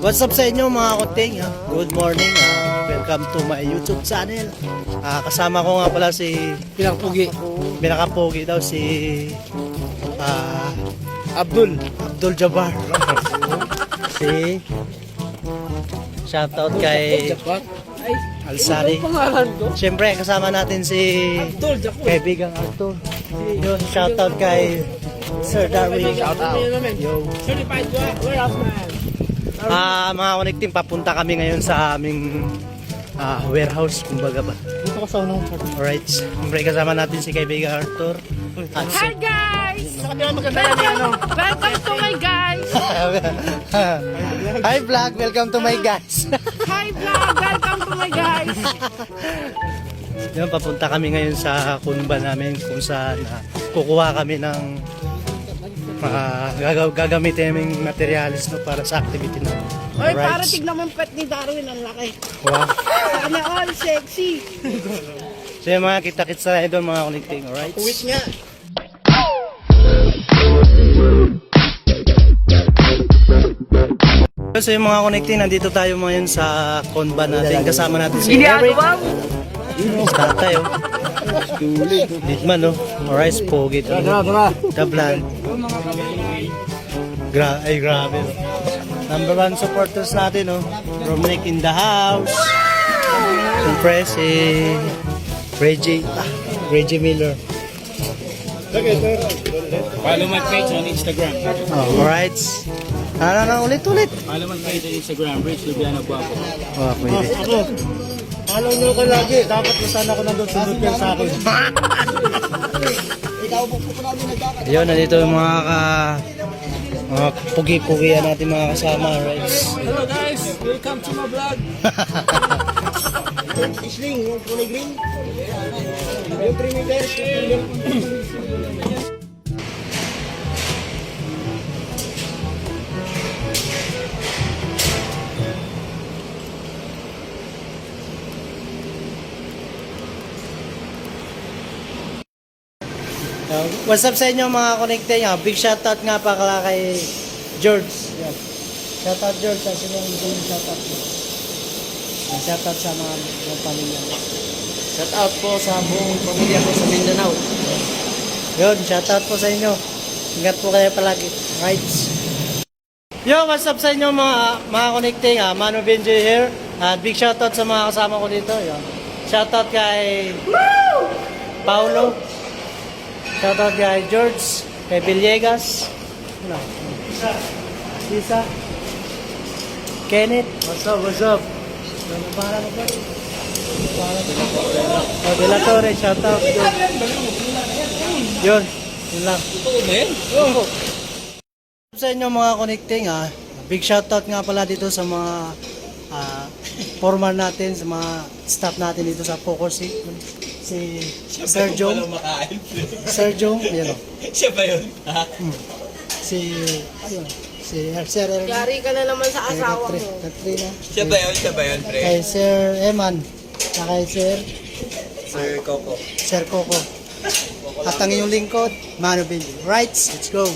What's up sa inyo mga kuting? ha? Good morning. ha? Welcome to my YouTube channel. Ah, kasama ko nga pala si Pinakpugi. Pinakapogi daw si ah, Abdul. Abdul Jabbar. si Shoutout kay Alsari. Siyempre kasama natin si Abdul, Japan. kaibigang Arthur. Yun, shoutout kay Sir Darwin. Shoutout. Yo. Certified warehouse man. Ah, mga connecting, papunta kami ngayon sa aming ah, warehouse, kumbaga ba. Dito ka sa unang Alright, siyempre kasama natin si kaibigan Arthur. At si... Hi guys! Sa kabila maganda yan yung ano. Welcome to my guys! Hi vlog, welcome to my guys. Hi vlog! Welcome to my guys! Yan, papunta kami ngayon sa kunba namin kung saan ah, kukuha kami ng uh, gagamitin naming materialis no, para sa activity na. Oy, para tignan mo yung pet ni Darwin, ang laki. Wow. Sana all sexy. So yung mga kita-kits na doon mga connecting, alright? Uwit nga. So yung mga connecting, nandito tayo ngayon sa konba natin. Kasama natin si Eric. Tatay, oh. Ditman, no? Alright, pogi. Tara, tara. Tablan. Gra ay, grabe. no? Number one supporters natin, no? Romnick in the house. Siyempre, si Reggie. Ah, Reggie Miller. Follow my page on Instagram. Oh, alright. Ano na ulit ulit? Follow my page on Instagram, Rich Lubiano Guapo. Oh, pwede. Ako. Follow nyo ko lagi. Dapat na sana ako nandun sunod yan sa akin. Ayun, nandito yung mga ka mga pugi-pugian natin mga kasama, right? Hello guys! Welcome to my vlog! Isling, yung kulay green. Yung 3 meters. Uh, what's up sa inyo mga connected nga? Big shoutout nga pa kala kay George. Yan. Shoutout George, sa sino yung gusto yung shoutout? Uh, shoutout sa mga, mga pamilya. Shout out po sa buong pamilya ko sa Mindanao. Yun, shoutout po sa inyo. Ingat po kayo palagi. Right. Yo, what's up sa inyo mga mga connecting ha? Mano Benji here. At big shoutout sa mga kasama ko dito. Yun. Shoutout kay Paulo. Shoutout kay George. Kay Villegas. Ano? Lisa. Kenneth. What's up, what's up? Ano pangalan mo ba? Pangalan mo? Oh, De shoutout. Yun. Yun. Yun lang. Oo. Sa inyo mga connecting ha, big shoutout nga pala dito sa mga ah, foreman natin, sa mga staff natin dito sa Focus si, si Sir Joe. Sir Joe, yun o. Siya ba yun? Si, ayun, si Sir Erwin. Yari ka na naman sa asawa mo. Katrina. Siya ba yun? Siya ba yun, pre? Kay Sir Eman. At kay Sir, Sir Coco. Sir Coco. At ang inyong lingkod, Mano. Right, let's go.